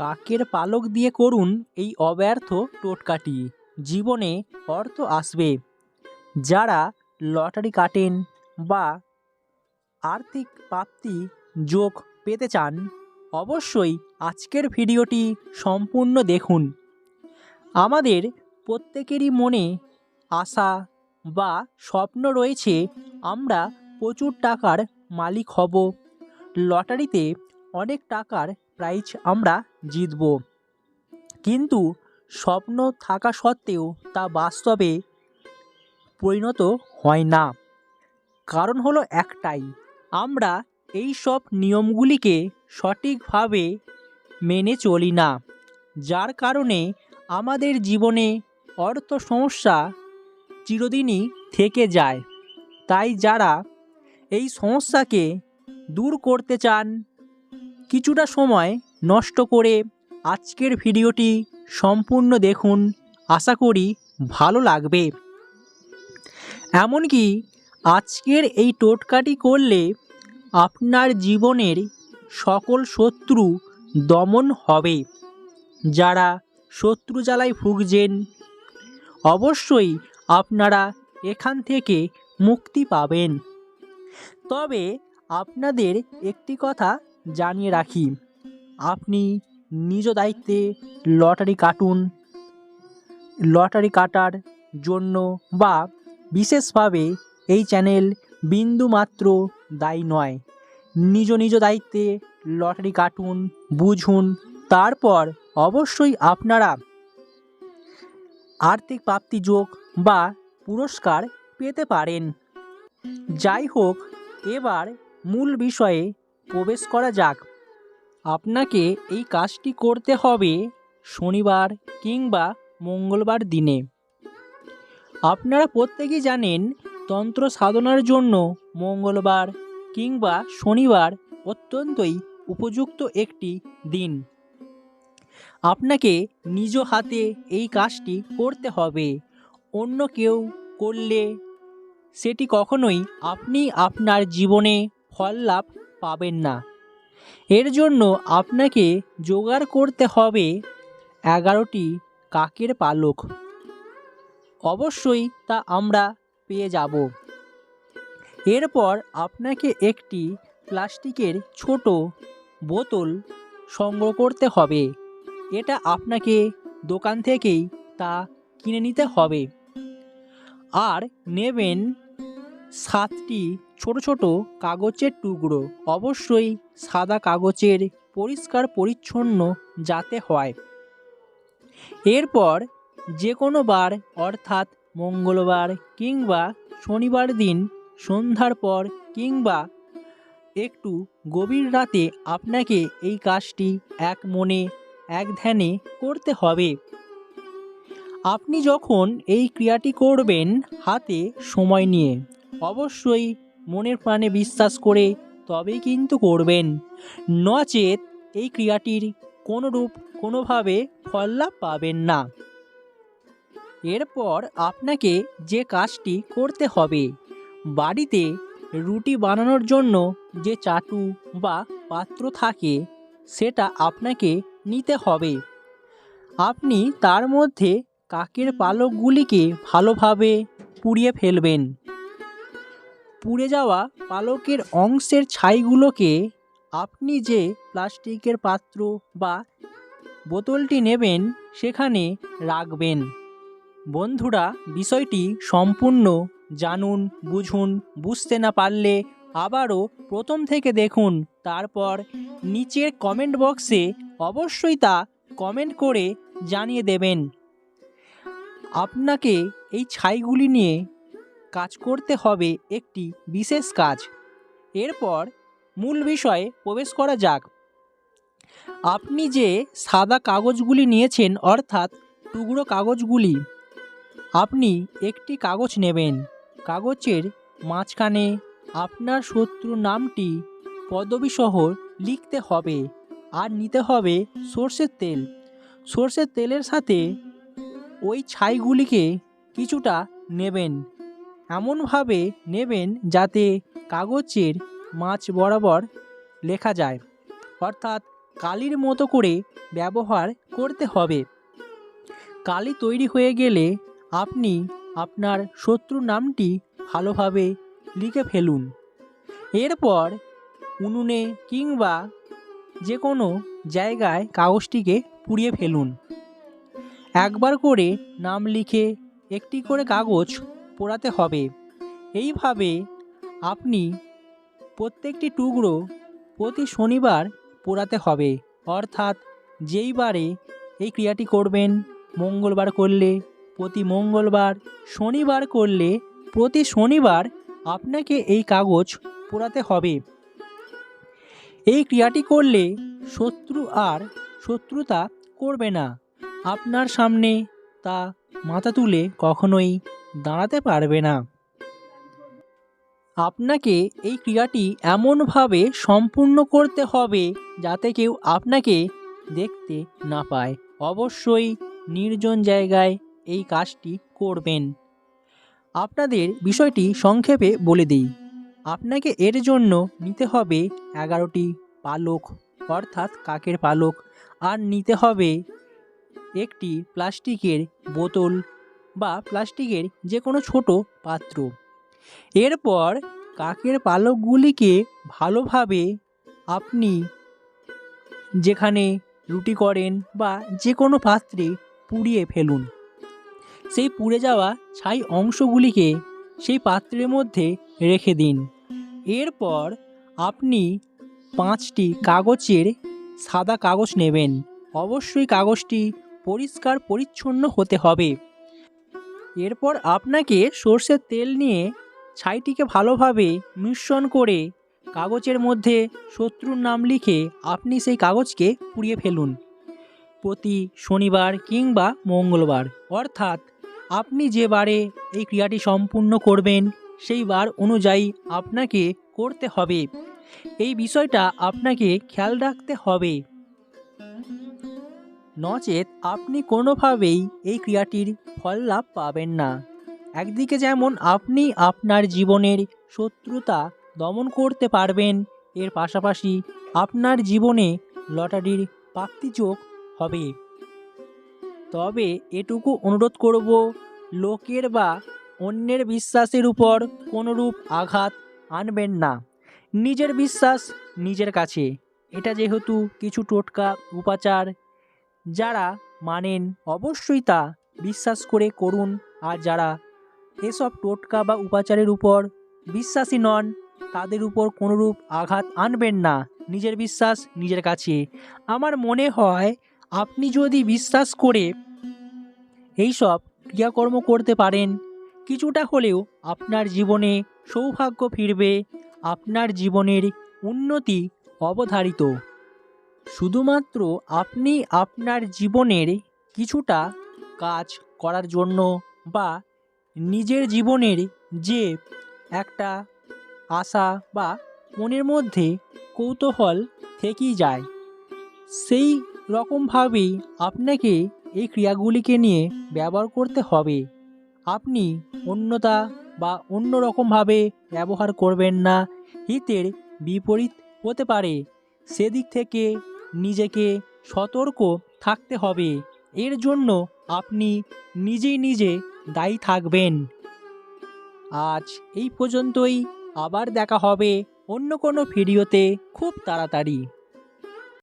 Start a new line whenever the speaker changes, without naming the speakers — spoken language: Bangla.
কাকের পালক দিয়ে করুন এই অব্যর্থ টোটকাটি। জীবনে অর্থ আসবে। যারা লটারি কাটেন বা আর্থিক প্রাপ্তি যোগ পেতে চান, অবশ্যই আজকের ভিডিওটি সম্পূর্ণ দেখুন। আমাদের প্রত্যেকেরই মনে আশা বা স্বপ্ন রয়েছে, আমরা প্রচুর টাকার মালিক হব। লটারিতে অনেক টাকার প্রাইজ আমরা জিতব। কিন্তু স্বপ্ন থাকা সত্ত্বেও তা বাস্তবে পরিণত হয় না। কারণ হলো একটাই, আমরা এই সব নিয়মগুলিকে সঠিকভাবে মেনে চলি না, যার কারণে আমাদের জীবনে অর্থ সমস্যা চিরদিনই থেকে যায়। তাই যারা এই সমস্যাকে দূর করতে চান, কিছুটা সময় নষ্ট করে আজকের ভিডিওটি সম্পূর্ণ দেখুন। আশা করি ভালো লাগবে। এমনকি আজকের এই টোটকাটি করলে আপনার জীবনের সকল শত্রু দমন হবে। যারা শত্রু জ্বালায় ভুগছেন, অবশ্যই আপনারা এখান থেকে মুক্তি পাবেন। তবে আপনাদের একটি কথা জানিয়ে রাখি। আপনি নিজ দায়িত্বে লটারি কাটুন। লটারি কাটার জন্য বা বিশেষভাবে এই চ্যানেল বিন্দুমাত্র দায়ী নয়। নিজ নিজ দায়িত্বে লটারি কাটুন, বুঝুন, তারপর অবশ্যই আপনারা আর্থিক প্রাপ্তি যোগ বা পুরস্কার পেতে পারেন। যাই হোক, এবার মূল বিষয়ে প্রবেশ করা যাক। আপনাকে এই কাজটি করতে হবে শনিবার কিংবা মঙ্গলবার দিনে। আপনারা প্রত্যেকেই জানেন তন্ত্র সাধনার জন্য মঙ্গলবার কিংবা শনিবার অত্যন্তই উপযুক্ত একটি দিন। আপনাকে নিজ হাতে এই কাজটি করতে হবে। অন্য কেউ করলে সেটি কখনোই আপনি আপনার জীবনে ফল লাভ পাবেন না। এর জন্য আপনাকে জোগাড় করতে হবে এগারোটি কাকের পালক। অবশ্যই তা আমরা পেয়ে যাব। এরপর আপনাকে একটি প্লাস্টিকের ছোট বোতল সংগ্রহ করতে হবে। এটা আপনাকে দোকান থেকেই তা কিনে নিতে হবে। আর নেবেন সাতটি ছোট ছোট কাগজের টুকরো, অবশ্যই সাদা কাগজের পরিষ্কার পরিচ্ছন্ন যাতে হয়। এরপর যে কোনো বার, অর্থাৎ মঙ্গলবার কিংবা শনিবার দিন, সন্ধ্যার পর কিংবা একটু গভীর রাতে আপনাকে এই কাজটি এক মনে, এক ধ্যানে করতে হবে। আপনি যখন এই ক্রিয়াটি করবেন হাতে সময় নিয়ে, অবশ্যই মনের প্রাণে বিশ্বাস করে তবেই কিন্তু করবেন। নচেত এই ক্রিয়াটির কোনোরূপ কোনোভাবে ফল লাভ পাবেন না। এরপর আপনাকে যে কাজটি করতে হবে, বাড়িতে রুটি বানানোর জন্য যে চাটু বা পাত্র থাকে, সেটা আপনাকে নিতে হবে। আপনি তার মধ্যে কাকের পালকগুলিকে ভালোভাবে পুড়িয়ে ফেলবেন। পুড়ে যাওয়া পালকের অংশের ছাইগুলোকে আপনি যে প্লাস্টিকের পাত্র বা বোতলটি নেবেন, সেখানে রাখবেন। বন্ধুরা, বিষয়টি সম্পূর্ণ জানুন, বুঝুন, বুঝতে না পারলে আবারও প্রথম থেকে দেখুন, তারপর নিচের কমেন্ট বক্সে অবশ্যই তা কমেন্ট করে জানিয়ে দেবেন। আপনাকে এই ছাইগুলি নিয়ে কাজ করতে হবে একটি বিশেষ কাজ। এরপর মূল বিষয়ে প্রবেশ করা যাক। আপনি যে সাদা কাগজগুলি নিয়েছেন, অর্থাৎ টুকরো কাগজগুলি, আপনি একটি কাগজ নেবেন। কাগজের মাঝখানে আপনার শত্রুর নামটি পদবীসহ লিখতে হবে আর নিতে হবে সর্ষের তেল। সর্ষের তেলের সাথে ওই ছাইগুলিকে কিছুটা নেবেন। এমনভাবে নেবেন যাতে কাগজের মাছ বরাবর লেখা যায়। অর্থাৎ কালির মতো করে ব্যবহার করতে হবে। কালি তৈরি হয়ে গেলে আপনি আপনার শত্রুর নামটি ভালোভাবে লিখে ফেলুন। এরপর উনুনে কিংবা যে কোনো জায়গায় কাগজটিকে পুড়িয়ে ফেলুন। একবার করে নাম লিখে একটি করে কাগজ পোড়াতে হবে। এইভাবে আপনি প্রত্যেকটি টুকরো প্রতি শনিবার পোড়াতে হবে। অর্থাৎ যেইবারে এই ক্রিয়াটি করবেন, মঙ্গলবার করলে, প্রতি মঙ্গলবার, শনিবার করলে প্রতি শনিবার আপনাকে এই কাগজ পোড়াতে হবে। এই ক্রিয়াটি করলে শত্রু আর শত্রুতা করবে না। আপনার সামনে তা মাথা তুলে কখনোই দাঁড়াতে পারবে না। আপনাকে এই ক্রিয়াটি এমনভাবে সম্পূর্ণ করতে হবে যাতে কেউ আপনাকে দেখতে না পায়। অবশ্যই নির্জন জায়গায় এই কাজটি করবেন। আপনাদের বিষয়টি সংক্ষেপে বলে দিই। আপনাকে এর জন্য নিতে হবে এগারোটি পালক, অর্থাৎ কাকের পালক, আর নিতে হবে একটি প্লাস্টিকের বোতল বা প্লাস্টিকের যে কোনো ছোট পাত্র। এরপর কাকের পালকগুলিকে ভালোভাবে আপনি যেখানে রুটি করেন বা যে কোনো পাত্রে পুড়িয়ে ফেলুন। সেই পুড়ে যাওয়া ছাই অংশগুলিকে সেই পাত্রের মধ্যে রেখে দিন। এরপর আপনি পাঁচটি কাগজের সাদা কাগজ নেবেন। অবশ্যই কাগজটি পরিষ্কার পরিচ্ছন্ন হতে হবে। এরপর আপনাকে সর্ষের তেল নিয়ে ছাইটিকে ভালোভাবে মিশ্রণ করে কাগজের মধ্যে শত্রুর নাম লিখে আপনি সেই কাগজকে পুড়িয়ে ফেলুন। প্রতি শনিবার কিংবা মঙ্গলবার। অর্থাৎ আপনি যে বারে এই ক্রিয়াটি সম্পূর্ণ করবেন, সেই বার অনুযায়ী আপনাকে করতে হবে। এই বিষয়টা আপনাকে খেয়াল রাখতে হবে। নচেত আপনি কোনোভাবেই এই ক্রিয়াটির ফল লাভ পাবেন না। একদিকে যেমন আপনি আপনার জীবনের শত্রুতা দমন করতে পারবেন, এর পাশাপাশি আপনার জীবনে লটারির প্রাপ্তিযোগ হবে। তবে এটুকু অনুরোধ করব, লোকের বা অন্যের বিশ্বাসের উপর কোনোরূপ আঘাত আনবেন না। নিজের বিশ্বাস নিজের কাছে। এটা যেহেতু কিছু টোটকা উপাচার যারা মানেন অবশ্যই তা বিশ্বাস করে করুন, আর যারা এসব টোটকা বা উপাচারের উপর বিশ্বাসী নন, তাদের উপর কোনোরূপ আঘাত আনবেন না। নিজের বিশ্বাস নিজের কাছে। আমার মনে হয় আপনি যদি বিশ্বাস করে এইসব ক্রিয়াকর্ম করতে পারেন, কিছুটা হলেও আপনার জীবনে সৌভাগ্য ফিরবে, আপনার জীবনের উন্নতি অবধারিত। শুধুমাত্র আপনি আপনার জীবনের কিছুটা কাজ করার জন্য বা নিজের জীবনের যে একটা আশা বা মনের মধ্যে কৌতূহল থেকেই যায়। সেই রকমভাবেই আপনাকে এই ক্রিয়াগুলিকে নিয়ে ব্যবহার করতে হবে। আপনি অন্যতা বা অন্য রকমভাবে ব্যবহার করবেন না। হিতের বিপরীত হতে পারে। সেদিক থেকে নিজেকে সতর্ক থাকতে হবে। এর জন্য আপনি নিজেই নিজে দায়ী থাকবেন। আজ এই পর্যন্তই। আবার দেখা হবে অন্য কোনো ভিডিওতে খুব তাড়াতাড়ি।